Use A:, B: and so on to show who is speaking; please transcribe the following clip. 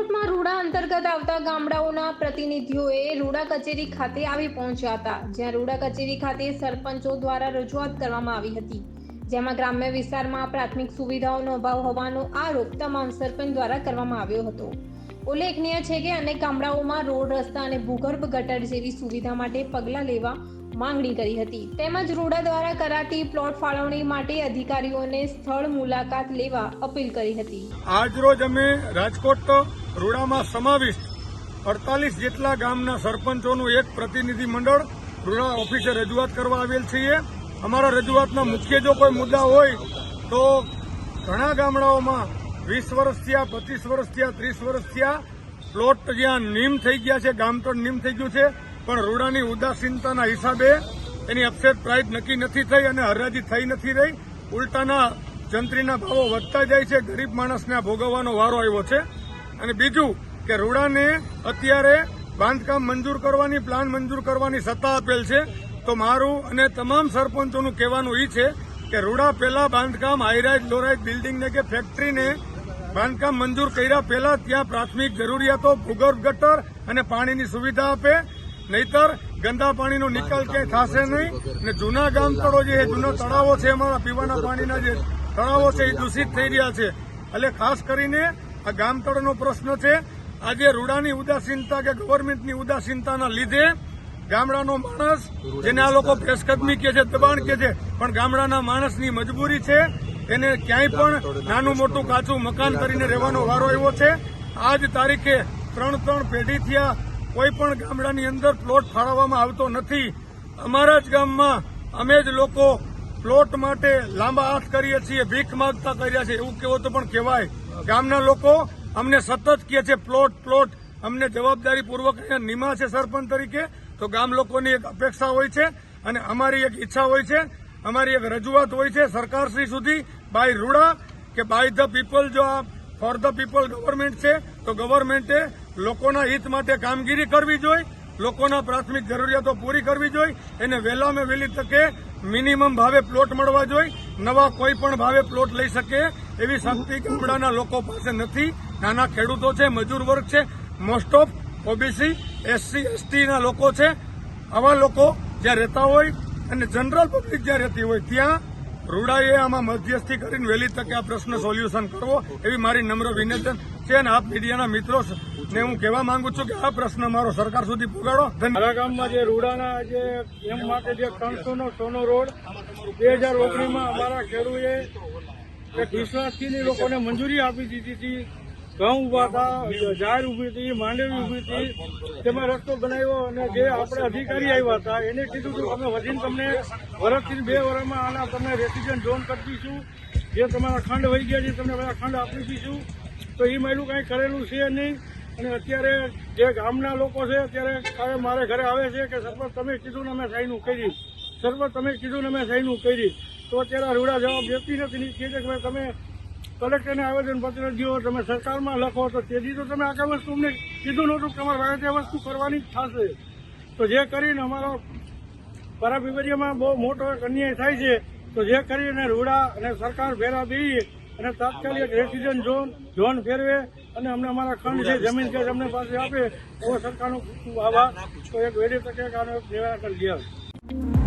A: રાજકોટમાં રૂડા અંતર્ગત આવતા ગામડાઓના પ્રતિનિધિઓએ રૂડા કચેરી ખાતે આવી પહોંચ્યા હતા, જ્યાં રૂડા કચેરી ખાતે સરપંચો દ્વારા રજૂઆત કરવામાં આવી હતી. જેમાં ગ્રામ્ય વિસ્તારમાં પ્રાથમિક સુવિધાઓનો અભાવ હોવાનો આરોપ તમામ સરપંચ દ્વારા કરવામાં આવ્યો હતો. ઉલ્લેખનીય છે કે અનેક ગામડાઓમાં રોડ, રસ્તા અને ભૂગર્ભ ગટર જેવી સુવિધા માટે પગલાં લેવા માંગણી કરી હતી. તેમજ રૂડા દ્વારા કરાતી પ્લોટ ફાળવણી માટે અધિકારીઓને સ્થળ મુલાકાત લેવા અપીલ કરી હતી.
B: આજરોજ અમે રાજકોટ રૂડામાં સમાવિષ્ટ અડતાલીસ જેટલા ગામના સરપંચોનું એક પ્રતિનિધિ મંડળ રૂડા ઓફિસે રજૂઆત કરવા આવેલ છીએ. અમારા રજૂઆતના મુખ્ય જો કોઈ મુદ્દા હોય તો ઘણા ગામડાઓમાં વીસ વર્ષ થયા, પચીસ વર્ષ થયા, ત્રીસ વર્ષ થયા. પ્લોટ જ્યાં નીમ થઈ ગયા છે ગામતળ નીમ થઈ ગયું છે, પણ રૂડાની ઉદાસીનતાના હિસાબે એની અપસેટ પ્રાઇસ નક્કી નથી થઈ અને હરાજી થઈ નથી રહી. ઉલટાના જંત્રીના ભાવો વધતા જાય છે, ગરીબ માણસને ભોગવવાનો વારો આવ્યો છે. અને બીજું કે રૂડાને અત્યારે બાંધકામ મંજૂર કરવાની, પ્લાન મંજૂર કરવાની સત્તા આપેલ છે. તો મારું અને તમામ સરપંચોનું કહેવાનું એ છે કે રૂડા પહેલા બાંધકામ હાઈરાઇઝ લોરાઇઝ બિલ્ડિંગને કે ફેક્ટરીને બાંધકામ મંજૂર કર્યા પહેલા ત્યાં પ્રાથમિક જરૂરિયાતો, ભૂગર્ભ ગટર અને પાણીની સુવિધા આપે. નહીતર ગંદા પાણીનો નિકાલ ક્યાંય થશે નહીં. અને જૂના ગામ તળો જે જૂના તળાવો છે, અમારા પીવાના પાણીના જે તળાવો છે, એ દૂષિત થઈ રહ્યા છે. એટલે ખાસ કરીને આ ગામ તળનો પ્રશ્ન છે, આજે રૂડાની ઉદાસીનતા કે ગવર્મેન્ટની ઉદાસીનતાના લીધે ગામડાનો માણસ, જેને આ લોકો પેશકદમી કે છે, દબાણ કે છે, પણ ગામડાના માણસની મજબૂરી છે. એને ક્યાંય પણ નાનું મોટું કાચું મકાન કરીને રહેવાનો વારો આવ્યો છે. આજ તારીખે ત્રણ ત્રણ પેઢી થયા કોઈ પણ ગામડાની અંદર પ્લોટ ફાળવવામાં આવતો નથી. અમારા જ ગામમાં અમે જ લોકો પ્લોટ માટે લાંબા હાથ કરીએ છીએ, ભીખ માગતા કર્યા છે, એવું કહેવો તો પણ કહેવાય. ગામના લોકો અમને સતત કહે છે, પ્લોટ પ્લોટ. અમને જવાબદારીપૂર્વક અહીંયા નિમા છે, સરપંચ તરીકે. તો ગામ લોકોની એક અપેક્ષા હોય છે અને અમારી એક ઈચ્છા હોય છે અમારી એક રજૂઆત હોય છે સરકારશ્રી સુધી બાય રૂડા, કે બાય ધ પીપલ જો આ ફોર ધ પીપલ ગવર્મેન્ટ છે, તો ગવર્મેન્ટે લોકોના હિત માટે કામગીરી કરવી જોઈએ લોકોના પ્રાથમિક જરૂરિયાતો પૂરી કરવી જોઈએ એને વહેલામાં વહેલી તકે મિનિમમ ભાવે પ્લોટ મળવા જોઈએ નવા કોઈ પણ ભાવે પ્લોટ લઈ શકે, એવી શક્તિ ગામડાના લોકો પાસે નથી. નાના ખેડૂતો છે, મજૂર વર્ગ છે મોસ્ટ ઓફ ઓબીસી એસસી એસટીના લોકો છે. આવા લોકો જ્યાં રહેતા હોય અને જનરલ પબ્લિક જ્યાં રહેતી હોય ત્યાં રૂડાએ આમાં મધ્યસ્થી કરીને વહેલી તકે આ પ્રશ્ન સોલ્યુશન કરવો એવી મારી નમ્ર વિનંતી છે અને આપ મીડિયાના મિત્રો ને હું કહેવા માંગુ છું કે આ પ્રશ્ન મારો સરકાર સુધી પહોંચાડો મારા ગામમાં જે રૂડાના જે એમ માટે જે ત્રણસો નો સોનો રોડ બે હજાર ઓગણીસમાં અમારા ખેડૂએ વિશ્વાસથી લોકોને મંજૂરી આપી દીધી હતી. ઘઉં ઊભા હતા ઝાડ ઊભી હતી, માંડવી ઊભી હતી, તેમાં રસ્તો બનાવ્યો અને જે આપણે અધિકારી આવ્યા હતા, એને કીધું હતું અમે વધીને તમને વર્ષથી બે વર્ષમાં આના તમને રેસિડેન્ટ ઝોન કરી દઈશું. જે તમારા ખંડ વહી ગયા છે, તમને બધા ખંડ આપી દઈશું. તો એ મહિલું કાંઈ કરેલું છે નહીં. અને અત્યારે જે ગામના લોકો છે, અત્યારે મારે ઘરે આવે છે કે સરપંચ તમે કીધું ને અમે સાઈન કરી. સરપંચ તમે કીધું ને અમે સાઈનું કરી. તો અત્યારે રૂડા જવાબ દેતી નથી કે તમે કલેક્ટરને આવેદનપત્ર દો તમે સરકારમાં લખો તો તેથી તો તમે આખા વસ્તુ અમને કીધું નહોતું કે તમારે વાગે વસ્તુ કરવાની જ થશે. તો જે કરીને અમારો પરાપીપરિયામાં બહુ મોટો અન્યાય થાય છે, તો જે કરીને રૂડા અને સરકાર ભેરા દઈએ અને તાત્કાલિક રેસિડેન્ટ ઝોન ઝોન ફેરવે અને અમને અમારા ખંડ છે, જમીન છે, અમને પાસે આપે, એવો સરકારનો ખૂબ આભાર. તો એક વહેલી તકે આનો નિરાકરણ લઈ આવે